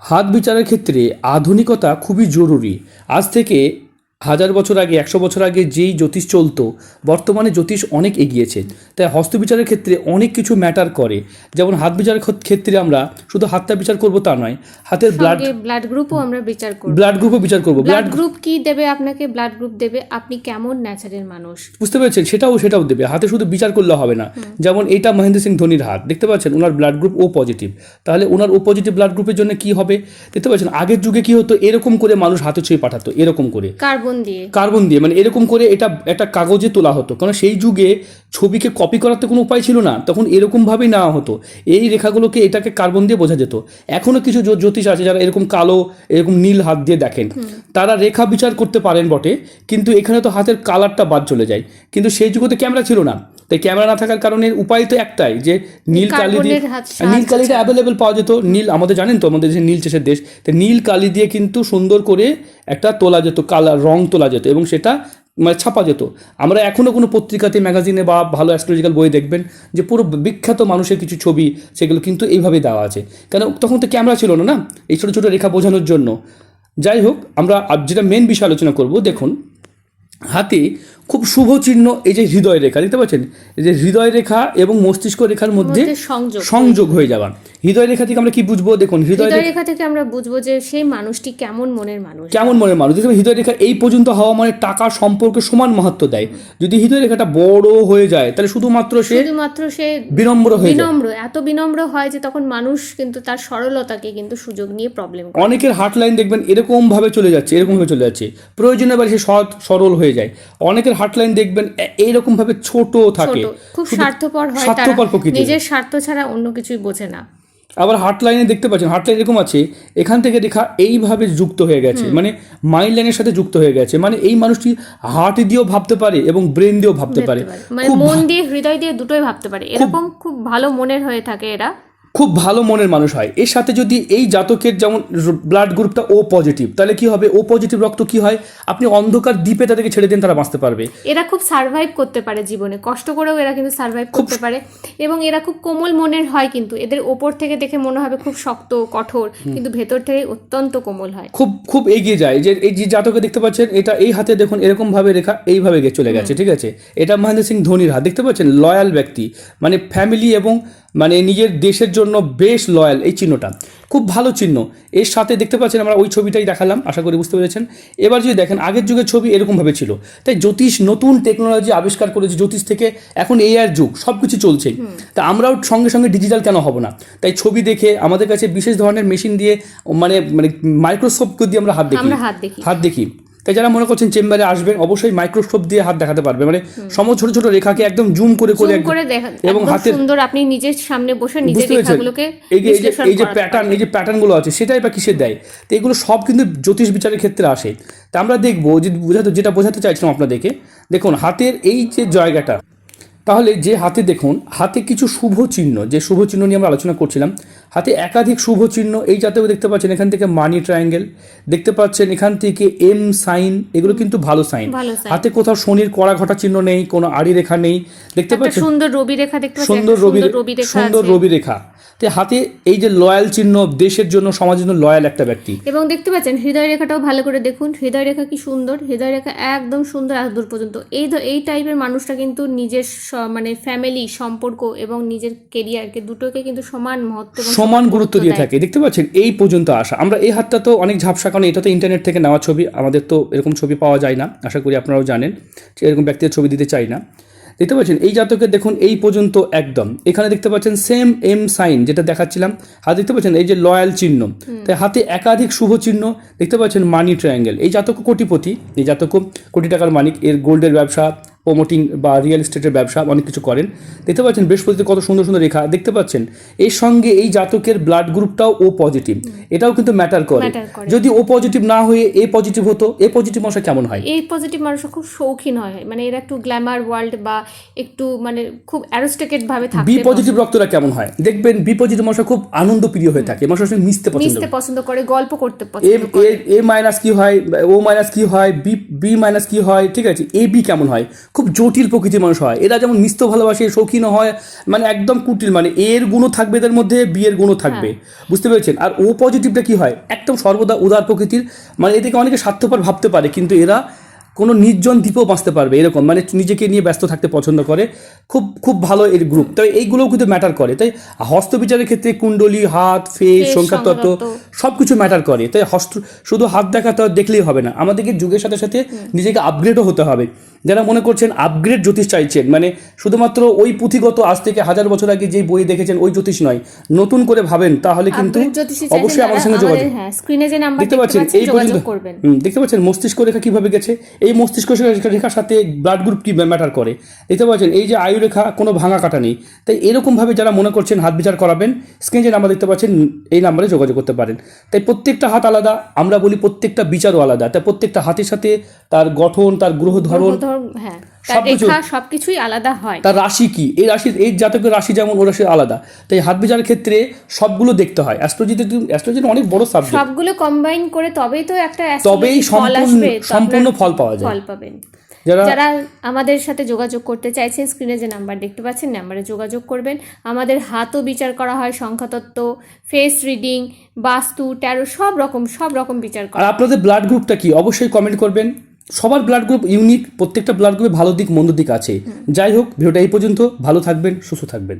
হাত বিচারের ক্ষেত্রে আধুনিকতা খুবই জরুরি। আজ থেকে হাজার বছর আগে একশো বছর আগে যেই জ্যোতিষ চলতো বর্তমানে জ্যোতিষ অনেক এগিয়েছে। তাই হস্তবিচারের ক্ষেত্রে অনেক কিছু ম্যাটার করে। যেমন হাত বিচারের ক্ষেত- ক্ষেত্রে আমরা শুধু হাতটা বিচার করব তা নয় হাতের ব্লাড ব্লাড গ্রুপও আমরা বিচার করব। ব্লাড গ্রুপও বিচার করব। ব্লাড ব্লাড গ্রুপ কি দেবে আপনাকে? ব্লাড গ্রুপ দেবে আপনি কেমন ন্যাচারের মানুষ? বুঝতে পেরেছেন? সেটাও সেটাও দেবে। হাতে শুধু বিচার করলে হবে না। যেমন এটা মহেন্দ্র সিং ধোনির হাত। দেখতে পাচ্ছেন? ওনার ব্লাড গ্রুপ ও পজিটিভ তাহলে ওনার ও পজিটিভ ব্লাড গ্রুপের জন্য কি হবে? দেখতে পাচ্ছেন? আগের যুগে কি হতো? এরকম করে মানুষ হাতে ছুঁয়ে পাঠাতো। এরকম করে। কার্বন দিয়ে। কার্বন দিয়ে মানে এরকম করে এটা একটা কাগজে তোলা হতো। কারণ সেই যুগে ছবিকে কপি করার তো কোনো উপায় ছিল না তখন এরকমভাবেই নেওয়া হতো। এই রেখাগুলোকে এটাকে কার্বন দিয়ে বোঝা যেত। এখনও কিছু জ্যো- জ্যোতিষ আছে যারা এরকম কালো এরকম নীল হাত দিয়ে দেখেন। তারা রেখা বিচার করতে পারেন বটে কিন্তু এখানে তো হাতের কালারটা বাদ চলে যায়। কিন্তু সেই যুগে তো ক্যামেরা ছিল না। তাই ক্যামেরা না থাকার কারণে উপায় তো একটাই যে নীল কালি দিয়ে নীল কালিটা অ্যাভেলেবেল পাওয়া যেত নীল আমাদের জানেন তো আমাদের দেশে নীল চাষের দেশ তো নীল কালি দিয়ে কিন্তু সুন্দর করে একটা তোলা যেত কালার রং তোলা যেত এবং সেটা মানে ছাপা যেত। আমরা এখনও কোনো পত্রিকাতে ম্যাগাজিনে বা ভালো অ্যাস্ট্রোলজিক্যাল বই দেখবেন যে পুরো বিখ্যাত মানুষের কিছু ছবি সেগুলো কিন্তু এইভাবে দেওয়া আছে। কেন তখন তো ক্যামেরা ছিল না না? এই ছোটো ছোটো রেখা বোঝানোর জন্য। যাই হোক আমরা যেটা মেন বিষয় আলোচনা করব দেখুন হাতে খুব শুভ চিহ্ন এই যে হৃদয় রেখা দেখতে পাচ্ছেন? এই যে হৃদয় রেখা এবং মস্তিষ্ক রেখার মধ্যে সংযোগ সংযোগ হয়ে যাওয়া। হৃদয় রেখা থেকে আমরা কি বুঝব? দেখুন হৃদয় রেখা থেকে আমরা বুঝব যে সেই মানুষটি কেমন মনের মানুষ। কেমন মনের মানুষ? দেখবেন হৃদয় রেখা এই পর্যন্ত হওয়া মানে টাকা সম্পর্কে সমান মাহাত্ম দেয়। যদি হৃদয় রেখাটা বড় হয়ে যায় তাহলে শুধুমাত্র সে শুধুমাত্র সে বিনম্র হয়ে বিনম্র এত বিনম্র হয় যে তখন মানুষ কিন্তু তার সরলতাকে কিন্তু সুযোগ নিয়ে প্রবলেম করে। অনেকের হার্ট লাইন দেখবেন এরকম ভাবে চলে যাচ্ছে এরকম ভাবে চলে যাচ্ছে। প্রয়োজনীয় বাড়ি সে সৎ সরল হয়ে যায়। অনেকের হার্ট লাইন দেখবেন এইরকম ভাবে ছোট থাকে। খুব স্বার্থপর হয় স্বার্থপর প্রকৃতির। নিজের স্বার্থ ছাড়া অন্য কিছুই বোঝে না। আবার হার্ট লাইনে দেখতে পাচ্ছেন হার্ট লাইন এরকম আছে এখান থেকে রেখা এইভাবে যুক্ত হয়ে গেছে মানে মাইন্ড লাইনের সাথে যুক্ত হয়ে গেছে মানে এই মানুষটি হার্ট দিয়েও ভাবতে পারে এবং ব্রেন দিয়েও ভাবতে পারে। মানে মন দিয়ে হৃদয় দিয়ে দুটোই ভাবতে পারে। এরকম খুব ভালো মনের হয়ে থাকে এরা। খুব ভালো মনের মানুষ হয়। এর সাথে যদি এই জাতকের যেমন ব্লাড গ্রুপটা ও পজিটিভ তাহলে কি হবে? ও পজিটিভ রক্ত কি হয়? আপনি অন্ধকার দ্বীপে তাদেরকে ছেড়ে দিন তারা বাঁচতে পারবে। এরা খুব সার্ভাইভ করতে পারে জীবনে। কষ্ট করেও এরা কিন্তু সার্ভাইভ করতে পারে। এবং এরা খুব কোমল মনের হয় কিন্তু। এদের ওপর থেকে দেখে মনে হবে খুব শক্ত কঠোর কিন্তু ভেতর থেকে অত্যন্ত কোমল হয়। খুব খুব এগিয়ে যায়। যে এই যে জাতকে দেখতে পাচ্ছেন এটা এই হাতে দেখুন এরকম ভাবে রেখা এইভাবে গিয়ে চলে গেছে ঠিক আছে? এটা মহেন্দ্র সিং ধোনির হাত। দেখতে পাচ্ছেন? লয়াল ব্যক্তি। মানে ফ্যামিলি এবং মানে নিজের দেশের জন্য বেশ লয়াল এই চিহ্নটা। খুব ভালো চিহ্ন। এর সাথে দেখতে পাচ্ছেন আমরা ওই ছবিটাই দেখালাম আশা করি বুঝতে পেরেছেন। এবার যদি দেখেন আগের যুগের ছবি এরকমভাবে ছিল। তাই জ্যোতিষ নতুন টেকনোলজি আবিষ্কার করেছে জ্যোতিষ থেকে এখন এআর যুগ সব কিছু চলছে তা আমরাও সঙ্গে সঙ্গে ডিজিটাল কেন হব না? তাই ছবি দেখে আমাদের কাছে বিশেষ ধরনের মেশিন দিয়ে মানে মানে মাইক্রোস্কোপ দিয়ে আমরা হাত দেখি। আমরা হাত দেখি। হাত দেখি। তাই যারা মনে করছেন চেম্বারে আসবেন অবশ্যই মাইক্রোস্কোপ দিয়ে হাত দেখাতে পারবে মানে সম ছোট ছোট রেখাকে একদম জুম করে করে এবং হাতের সুন্দর আপনি নিজের সামনে বসে নিজের রেখাগুলোকে এই যে এই যে প্যাটার্ন এই যে প্যাটার্নগুলো আছে সেটাই বা কিসের দেয়? তো এগুলো সব কিন্তু জ্যোতিষ বিচারের ক্ষেত্রে আসে। তা আমরা দেখব যে বোঝাতে যেটা বোঝাতে চাইছিলাম আপনাদেরকে দেখুন হাতের এই যে জায়গাটা তাহলে যে হাতে দেখুন হাতে কিছু শুভ চিহ্ন যে শুভ চিহ্ন নিয়ে আমরা আলোচনা করছিলাম হাতে একাধিক শুভ চিহ্ন এই জাতীয় দেখতে পাচ্ছেন এখান থেকে মানি ট্রায়াঙ্গেল দেখতে পাচ্ছেন এখান থেকে এম সাইন এগুলো কিন্তু ভালো সাইন হাতে কোথাও শনির কড়া ঘটা চিহ্ন নেই কোনো আড়ি রেখা নেই দেখতে পাচ্ছেন? সুন্দর রবি রেখা দেখতে সুন্দর রবি সুন্দর রবি রেখা। তো হাতে এই যে লয়াল চিহ্ন দেশের জন্য সমাজের জন্য লয়াল একটা ব্যক্তি। এবং দেখতে পাচ্ছেন হৃদয় রেখাটাও ভালো করে দেখুন। হৃদয় রেখা কি সুন্দর? হৃদয় রেখা একদম সুন্দর আজ দূর পর্যন্ত। এই এই টাইপের মানুষটা কিন্তু নিজের মানে ফ্যামিলি সম্পর্ক এবং নিজের কেরিয়ারকে দুটোকে কিন্তু সমান মহত্ব সমান গুরুত্ব দিয়ে থাকে। দেখতে পাচ্ছেন এই পর্যন্ত আসা। আমরা এই হাতটা তো অনেক ঝাপসা কারণ এটা তো ইন্টারনেট থেকে নেওয়া ছবি। আমাদের তো এরকম ছবি পাওয়া যায় না আশা করি আপনারাও জানেন। যে এরকম ব্যক্তির ছবি দিতে চাই না। দেখতে পাচ্ছেন এই জাতকের দেখুন এই পর্যন্ত একদম। এখানে দেখতে পাচ্ছেন সেম এম সাইন যেটা দেখাচ্ছিলাম। হাত দেখতে পাচ্ছেন এই যে লয়াল চিহ্ন। তাই হাতে একাধিক শুভ চিহ্ন দেখতে পাচ্ছেন মানি ট্রায়াঙ্গেল এই জাতক কোটিপতি এই জাতক কোটি টাকার মালিক এর গোল্ডের ব্যবসা প্রমোটিং বা রিয়েল এস্টেটের ব্যবসা অনেক কিছু করেন। দেখতে পাচ্ছেন বৃহস্পতিতে কত সুন্দর সুন্দর রেখা। দেখতে পাচ্ছেন এর সঙ্গে এই জাতকের ব্লাড গ্রুপটাও ও পজিটিভ এটাও কিন্তু ম্যাটার করে। যদি ও পজিটিভ না হয়ে এ পজিটিভ হতো এ পজিটিভ মশা কেমন হয়? এই পজিটিভ মানুষ খুব শৌখিন হয়। মানে এরা একটু গ্ল্যামার ওয়ার্ল্ড বা একটু মানে খুব অ্যারোস্টেকেট ভাবে থাকে বি পজিটিভ রক্তরা কেমন হয়? দেখবেন বি পজিটিভ মশা খুব আনন্দ প্রিয় হয়ে থাকে। মশার সঙ্গে মিশতে পছন্দ মিশতে পছন্দ করে গল্প করতে পছন্দ করে। এ- এ মাইনাস কি হয়? ও মাইনাস কি হয়? বি বি মাইনাস কি হয়? ঠিক আছে এ বি কেমন হয়? খুব জটিল প্রকৃতির মানুষ হয়। এরা যেমন মিস্ত ভালোবাসে শৌখিন হয় মানে একদম কুটিল মানে এর গুণও থাকবে এদের মধ্যে বিয়ের গুণও থাকবে। বুঝতে পেরেছেন? আর ও পজিটিভটা কি হয়? একদম সর্বদা উদার প্রকৃতির মানে এদিকে অনেকে স্বার্থপর ভাবতে পারে কিন্তু এরা কোনো নির্জন দ্বীপও বাঁচতে পারবে এরকম। মানে নিজেকে নিয়ে ব্যস্ত থাকতে পছন্দ করে। খুব খুব ভালো এর গ্রুপ তবে এইগুলোও কিন্তু ম্যাটার করে। তাই হস্তবিচারের ক্ষেত্রে কুণ্ডলী হাত ফেস সংখ্যাতত্ত্ব। সব কিছু ম্যাটার করে। তাই হস্ত শুধু হাত দেখা তো দেখলেই হবে না। আমাদেরকে যুগের সাথে সাথে নিজেকে আপগ্রেডও হতে হবে। যারা মনে করছেন আপগ্রেড জ্যোতিষ চাইছেন মানে শুধুমাত্র ওই পুঁথিগত আজ থেকে হাজার বছর আগে যেই বই দেখেছেন ওই জ্যোতিষ নয় নতুন করে ভাবেন তাহলে কিন্তু অবশ্যই আমার সঙ্গে যোগাযোগ হ্যাঁ যে দেখতে পাচ্ছেন এই পর্যন্ত দেখতে পাচ্ছেন মস্তিষ্ক রেখা কীভাবে গেছে? এই মস্তিষ্ক রেখা- রেখার সাথে ব্লাড গ্রুপ কি ম্যাটার করে? দেখতে পাচ্ছেন, এই যে আয়ু রেখা কোনো ভাঙা কাটা নেই। তাই এরকমভাবে যারা মনে করছেন হাত বিচার করাবেন, স্ক্রিনে যে নাম্বার দেখতে পাচ্ছেন, এই নাম্বারে যোগাযোগ করতে পারেন। তাই প্রত্যেকটা হাত আলাদা, আমরা বলি প্রত্যেকটা বিচারও আলাদা। তাই প্রত্যেকটা হাতের সাথে তার গঠন তার গ্রহ ধরন হ্যাঁ সবকিছুই আলাদা হয়। তার রাশি কি? এই রাশি এই জাতকের রাশি যেমন ও রাশি আলাদা। তাই হাত বিচারের ক্ষেত্রে সবগুলো দেখতে হয়। অ্যাস্ট্রোলজিতে অ্যাস্ট্রোলজি অনেক বড় সাবজেক্ট সবগুলো কম্বাইন করে তবেই তো একটা তবেই সম্পূর্ণ সম্পূর্ণ ফল পাওয়া যায়। ফল পাবেন। যারা যারা আমাদের সাথে যোগাযোগ করতে চাইছেন স্ক্রিনে যে নাম্বার দেখতে পাচ্ছেন নাম্বারে যোগাযোগ করবেন। আমাদের হাতও বিচার করা হয় সংখ্যাতত্ত্ব ফেস রিডিং বাস্তু ট্যারো সব রকম সব রকম বিচার করা আপনাদের ব্লাড গ্রুপটা কি? অবশ্যই কমেন্ট করবেন। সবার ব্লাড গ্রুপ ইউনিক প্রত্যেকটা ব্লাড গ্রুপে ভালো দিক মন্দ দিক আছে। যাই হোক ভিডিওটা এই পর্যন্ত। ভালো থাকবেন সুস্থ থাকবেন।